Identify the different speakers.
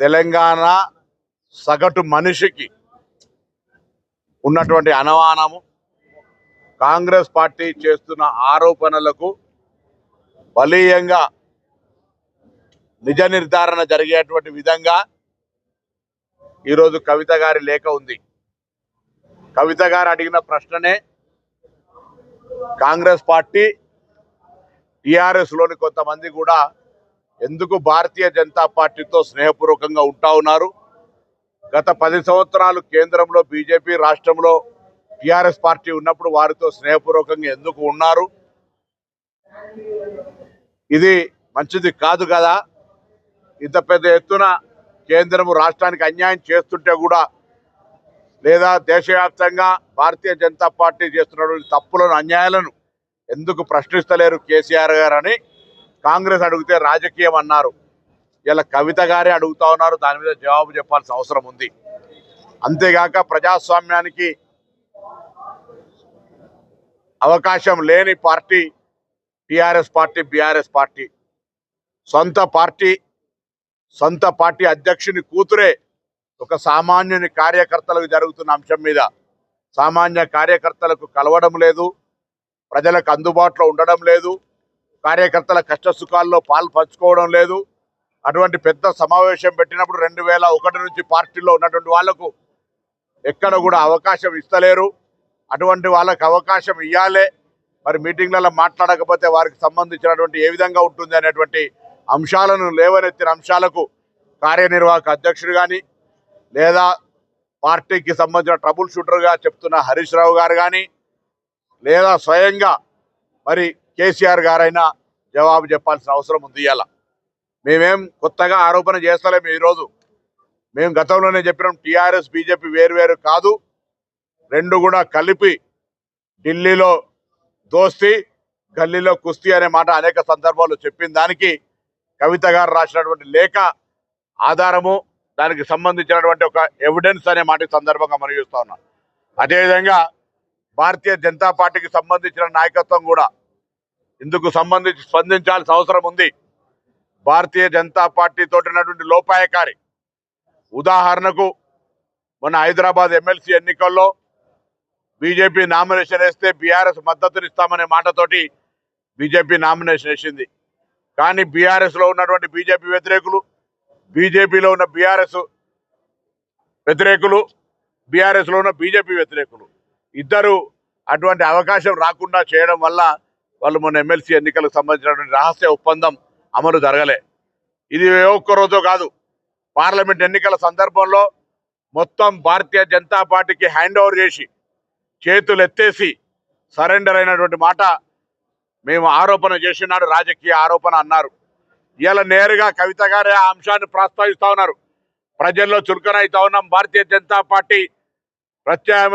Speaker 1: తెలంగాణ సగటు మనిషికి ఉన్నటువంటి అనుమానము. కాంగ్రెస్ పార్టీ చేస్తున్న ఆరోపణలకు బలీయంగా నిజ నిర్ధారణ జరిగేటువంటి విధంగా ఈరోజు కవిత గారి లేఖ ఉంది. కవిత గారు అడిగిన ప్రశ్ననే కాంగ్రెస్ పార్టీ టీఆర్ఎస్లోని కొంతమంది కూడా ఎందుకు భారతీయ జనతా పార్టీతో స్నేహపూర్వకంగా ఉంటా ఉన్నారు? గత పది సంవత్సరాలు కేంద్రంలో బీజేపీ రాష్ట్రంలో టిఆర్ఎస్ పార్టీ ఉన్నప్పుడు వారితో స్నేహపూర్వకంగా ఎందుకు ఉన్నారు? ఇది మంచిది కాదు కదా? ఇంత పెద్ద ఎత్తున కేంద్రము రాష్ట్రానికి అన్యాయం చేస్తుంటే కూడా లేదా దేశవ్యాప్తంగా భారతీయ జనతా పార్టీ చేస్తున్నటువంటి తప్పులను అన్యాయాలను ఎందుకు ప్రశ్నిస్తలేరు కేసీఆర్ గారు అని కాంగ్రెస్ అడిగితే రాజకీయం అన్నారు. ఇలా కవిత గారే అడుగుతా ఉన్నారు దాని మీద జవాబు చెప్పాల్సిన అవసరం ఉంది. అంతేగాక ప్రజాస్వామ్యానికి అవకాశం లేని party TRS party BRS party. సొంత పార్టీ సొంత పార్టీ అధ్యక్షుని కూతురే ఒక సామాన్యుని కార్యకర్తలకు జరుగుతున్న అంశం మీద. సామాన్య కార్యకర్తలకు కలవడం లేదు ప్రజలకు అందుబాటులో ఉండడం లేదు కార్యకర్తల కష్ట సుఖాల్లో పాలు పంచుకోవడం లేదు. అటువంటి పెద్ద సమావేశం పెట్టినప్పుడు రెండు వేల ఒకటి నుంచి పార్టీలో ఉన్నటువంటి వాళ్ళకు ఎక్కడ కూడా అవకాశం ఇస్తలేరు. అటువంటి వాళ్ళకి అవకాశం ఇవ్వాలే మరి మీటింగ్లలో మాట్లాడకపోతే వారికి సంబంధించినటువంటి ఏ విధంగా ఉంటుంది అనేటువంటి అంశాలను లేవనెత్తిన అంశాలకు కార్యనిర్వాహక అధ్యక్షుడు కానీ లేదా పార్టీకి సంబంధించిన ట్రబుల్ షూటర్గా చెప్తున్న హరీష్ రావు గారు కానీ లేదా స్వయంగా మరి కేసీఆర్ గారైనా జవాబు చెప్పాల్సిన అవసరం ఉంది ఇలా మేమేం కొత్తగా ఆరోపణ చేస్తలేము ఈరోజు. మేము గతంలోనే చెప్పినాం టీఆర్ఎస్ బీజేపీ వేరు కాదు. రెండు కూడా కలిపి ఢిల్లీలో దోస్తి గల్లీలో కుస్తీ అనే మాట అనేక సందర్భాల్లో చెప్పిన దానికి కవిత గారు రాసినటువంటి లేఖ ఆధారము దానికి సంబంధించినటువంటి ఒక ఎవిడెన్స్ అనే మాట సందర్భంగా మనం చూస్తూ ఉన్నాం. అదేవిధంగా భారతీయ జనతా పార్టీకి సంబంధించిన నాయకత్వం కూడా ఇందుకు సంబంధించి స్పందించాల్సిన అవసరం ఉంది. భారతీయ జనతా పార్టీ తోటినటువంటి ఉన్నటువంటి లోపాయకారి. ఉదాహరణకు మన హైదరాబాద్ ఎమ్మెల్సీ ఎన్నికల్లో బీజేపీ నామినేషన్ వేస్తే బీఆర్ఎస్ మద్దతునిస్తామనే మాటతోటి బీజేపీ నామినేషన్ వేసింది. కానీ బీఆర్ఎస్లో ఉన్నటువంటి బీజేపీ వ్యతిరేకులు బీజేపీలో ఉన్న బీఆర్ఎస్ వ్యతిరేకులు బీఆర్ఎస్లో ఉన్న బీజేపీ వ్యతిరేకులు. ఇద్దరు అటువంటి అవకాశం రాకుండా చేయడం వల్ల వాళ్ళు మొన్న ఎమ్మెల్సీ ఎన్నికలకు సంబంధించినటువంటి రహస్య ఒప్పందం అమలు జరగలే. ఇది ఒక్కరోజు ఒక్క రోజు కాదు. పార్లమెంట్ ఎన్నికల సందర్భంలో మొత్తం భారతీయ జనతా పార్టీకి హ్యాండ్ ఓవర్ చేసి చేతులు ఎత్తేసి సరెండర్ అయినటువంటి మాట మేము ఆరోపణ చేసినాడు రాజకీయ ఆరోపణ అన్నారు. ఇలా నేరుగా కవిత గారే ఆ అంశాన్ని ప్రస్తావిస్తూ ఉన్నారు. ప్రజల్లో చురుకనైతా ఉన్నాం. భారతీయ జనతా పార్టీ ప్రత్యామ్నాయ